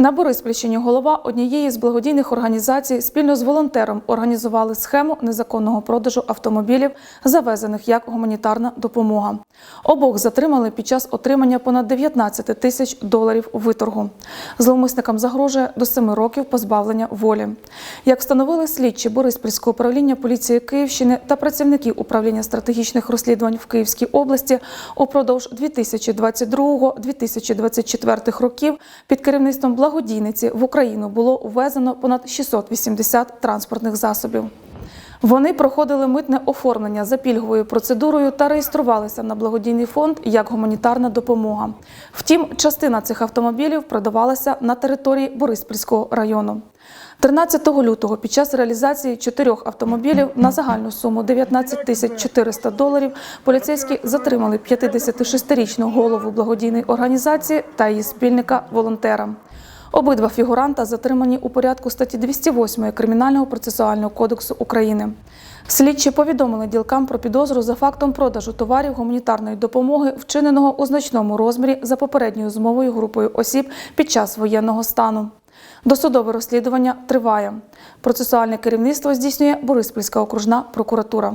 На Бориспільщині голова однієї з благодійних організацій спільно з волонтером організували схему незаконного продажу автомобілів, завезених як гуманітарна допомога. Обох затримали під час отримання понад 19 тисяч доларів виторгу. Зловмисникам загрожує до 7 років позбавлення волі. Як встановили слідчі Бориспільського управління поліції Київщини та працівники управління стратегічних розслідувань в Київській області, упродовж 2022-2024 років під керівництвом благодійниці в Україну було ввезено понад 680 транспортних засобів. Вони проходили митне оформлення за пільговою процедурою та реєструвалися на благодійний фонд як гуманітарна допомога. Втім, частина цих автомобілів продавалася на території Бориспільського району. 13 лютого під час реалізації чотирьох автомобілів на загальну суму 19 тисяч 400 доларів поліцейські затримали 56-річну голову благодійної організації та її спільника волонтера. Обидва фігуранта затримані у порядку статті 208 Кримінального процесуального кодексу України. Слідчі повідомили ділкам про підозру за фактом продажу товарів гуманітарної допомоги, вчиненого у значному розмірі за попередньою змовою групою осіб під час воєнного стану. Досудове розслідування триває. Процесуальне керівництво здійснює Бориспільська окружна прокуратура.